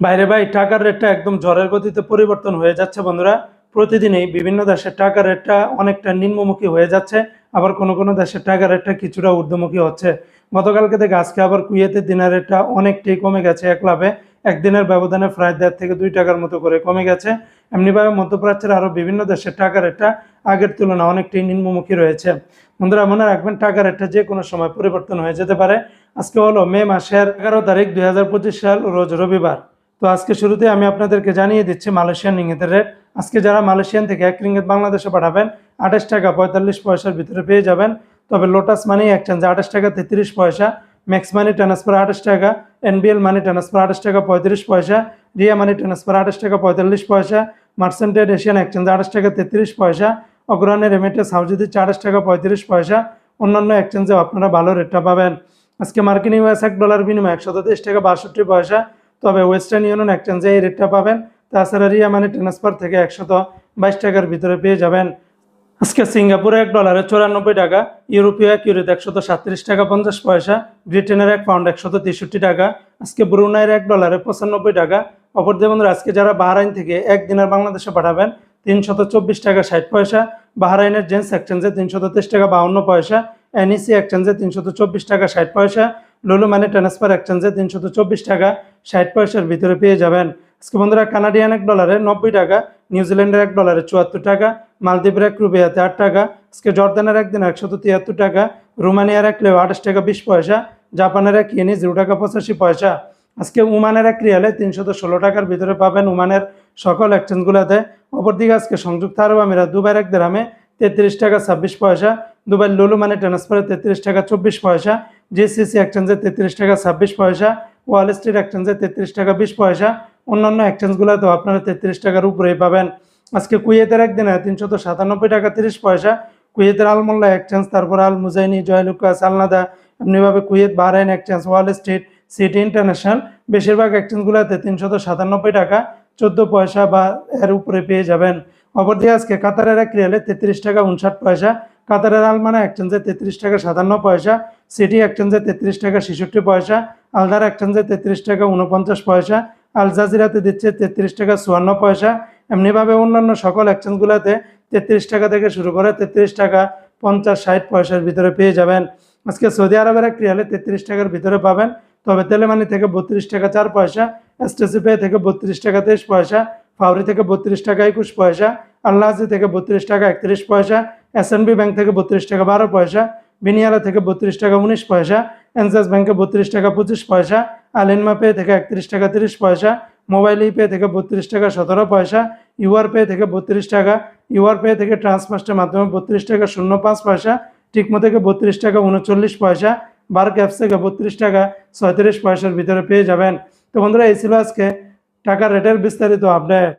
বাইরে ভাই, টাকার রেটটা একদম ঝড়ের গতিতে পরিবর্তন হয়ে যাচ্ছে বন্ধুরা। প্রতিদিনই বিভিন্ন দেশের টাকার রেটটা অনেকটা নিম্নমুখী হয়ে যাচ্ছে, আবার কোনো কোনো দেশের টাকার রেটটা কিছুটা ঊর্ধ্বমুখী হচ্ছে। গতকালকে থেকে আজকে আবার কুয়েতের দিনের রেটটা অনেকটাই কমে গেছে এক লাভে। একদিনের ব্যবধানে প্রায় দেড় থেকে দুই টাকার মতো করে কমে গেছে। এমনিভাবে মধ্যপ্রাচ্যের আরও বিভিন্ন দেশের টাকার রেটটা আগের তুলনায় অনেকটাই নিম্নমুখী রয়েছে। বন্ধুরা, মনে রাখবেন টাকার রেটটা যে কোনো সময় পরিবর্তন হয়ে যেতে পারে। আজকে হলো মে মাসের এগারো তারিখ দুই হাজার পঁচিশ সাল, রোজ রবিবার। তো আজকে শুরুতে আমি আপনাদেরকে জানিয়ে দিচ্ছি মালয়েশিয়ান রিঙ্গিতের রেট আজকে যারা মালয়েশিয়ান থেকে এক রিঙ্গিত বাংলাদেশে পাঠাবেন, আঠাশ টাকা পঁয়তাল্লিশ পয়সার ভিতরে পেয়ে যাবেন। তবে লোটাস মানি এক্সচেঞ্জে আঠাশ টাকা তেত্রিশ পয়সা ম্যাক্স মানি ট্রান্সফার আঠাশ টাকা এনবিএল মানি ট্রান্সফার আঠাশ টাকা পঁয়ত্রিশ পয়সা রিয়া মানি ট্রান্সফার আঠাশ টাকা পঁয়তাল্লিশ পয়সা মার্সেন্টেড এশিয়ান এক্সচেঞ্জে আঠাশ টাকা তেত্রিশ পয়সা অগ্রহণের রেমিটেন্স হাউস যদি আঠাশ টাকা পঁয়ত্রিশ পয়সা। অন্যান্য এক্সচেঞ্জেও আপনারা ভালো রেটটা পাবেন। আজকে মার্কিন ইউএস এক ডলার বিনিময় একশো তেইশ টাকা বাষট্টি পয়সা তবে ওয়েস্টার্ন ইউনিয়ন এক্সচেঞ্জে এই রেটটা পাবেন তাছাড়া রিয়া মানি ট্রান্সফার থেকে একশত বাইশ টাকার ভিতরে পেয়ে যাবেন। আজকে সিঙ্গাপুরে এক ডলারে চুরানব্বই টাকা, ইউরোপীয় এক ইউরোতে একশত সাতত্রিশ টাকা পঞ্চাশ পয়সা, ব্রিটেনের এক পাউন্ড একশত তেষট্টি টাকা, আজকে ব্রুনাইয়ের এক ডলারে পঁচানব্বই টাকা। অপর বন্ধুরা, আজকে যারা বাহরাইন থেকে এক দিনের বাংলাদেশে পাঠাবেন, তিনশত চব্বিশ টাকা ষাট পয়সা, বাহরাইনের জেন্স এক্সচেঞ্জে তিনশত তেইশ টাকা বাউন্ন পয়সা, এনইসি এক্সচেঞ্জে তিনশত চব্বিশ টাকা ষাট পয়সা লুলু মানি ট্রান্সফার এক্সচেঞ্জে তিনশত চব্বিশ টাকা ষাট পয়সার ভিতরে পেয়ে যাবেন। আজকে বন্ধুরা কানাডিয়ান এক ডলারে নব্বই টাকা নিউজিল্যান্ডের এক ডলারে চুয়াত্তর টাকা মালদ্বীপের এক রুপিয়াতে আট টাকা, আজকে জর্দানের একদিন একশত তিয়াত্তর টাকা রোমানিয়ার এক লেও আঠাশ টাকা বিশ পয়সা জাপানের এক ইয়েনি জিরো টাকা পঁচাশি পয়সা। আজকে উমানের এক রিয়ালে তিনশত ষোলো টাকার ভিতরে পাবেন উমানের সকল এক্সচেঞ্জগুলোতে অপরদিকে আজকে সংযুক্ত আরব আমিরাত, দুবাইয়ের এক দেরামে তেত্রিশ টাকা ছাব্বিশ পয়সা দুবাই লুলু মানে ট্রান্সফারে তেত্রিশ টাকা চব্বিশ পয়সা জিসিসি এক্সচেঞ্জে তেত্রিশ টাকা ছাব্বিশ পয়সা ওয়াল স্ট্রিট এক্সচেঞ্জে তেত্রিশ টাকা বিশ পয়সা। অন্যান্য এক্সচেঞ্জগুলোতেও আপনারা তেত্রিশ টাকার উপরেই পাবেন। আজকে কুয়েতের একদিনে তিনশত সাতানব্বই টাকা তিরিশ পয়সা। কুয়েতের আলমোল্লা এক্সচেঞ্জ, তারপর আল মুজাইনি জয়লুকাস আলনাদা এমনিভাবে Kuwait Bahrain exchange, wall street, city international. বেশিরভাগ এক্সচেঞ্জগুলোতে তিনশত সাতানব্বই টাকা চোদ্দ পয়সা বা এর উপরে পেয়ে যাবেন। অপরদিকে আজকে কাতারের এক রিয়ালে তেত্রিশ টাকা উনষাট পয়সা। কাতারের আলমানা এক্সচেঞ্জে তেত্রিশ টাকা সাতান্ন পয়সা। সিটি এক্সচেঞ্জে তেত্রিশ টাকা ছেষট্টি পয়সা আলদার এক্সচেঞ্জে তেত্রিশ টাকা উনপঞ্চাশ পয়সা আল জাজিরাতে দিচ্ছে তেত্রিশ টাকা চুয়ান্ন পয়সা। এমনিভাবে অন্যান্য সকল এক্সচেঞ্জগুলোতে তেত্রিশ টাকা থেকে শুরু করে তেত্রিশ টাকা পঞ্চাশ ষাট পয়সার ভিতরে পেয়ে যাবেন। আজকে সৌদি আরবের এক রিয়ালে তেত্রিশ টাকার ভিতরে পাবেন। তবে তেলেমানি থেকে বত্রিশ টাকা চার পয়সা এসটিসি পে থেকে বত্রিশ টাকা তেইশ পয়সা ফাউরি থেকে বত্রিশ টাকা একুশ পয়সা আল্লাহাজি থেকে বত্রিশ টাকা একত্রিশ পয়সা এসএনবি ব্যাংক থেকে বত্রিশ টাকা বারো পয়সা বিনিয়ালা থেকে বত্রিশ টাকা উনিশ পয়সা এনসাস ব্যাংকে বত্রিশ টাকা পঁচিশ পয়সা, আলিনমা পে থেকে একত্রিশ টাকা তিরিশ পয়সা, মোবাইল ই পে থেকে বত্রিশ টাকা সতেরো পয়সা, ইউআর পে থেকে বত্রিশ টাকা, ইউআর পে থেকে ট্রান্সফার্স্টের মাধ্যমে বত্রিশ টাকা শূন্য পাঁচ পয়সা, টিকমো থেকে বত্রিশ টাকা উনচল্লিশ পয়সা বার ক্যাপস থেকে বত্রিশ টাকা ছয়ত্রিশ পয়সার ভিতরে পেয়ে যাবেন। তো বন্ধুরা, এই ছিল আজকে টাকার রেটের বিস্তারিত আপডেট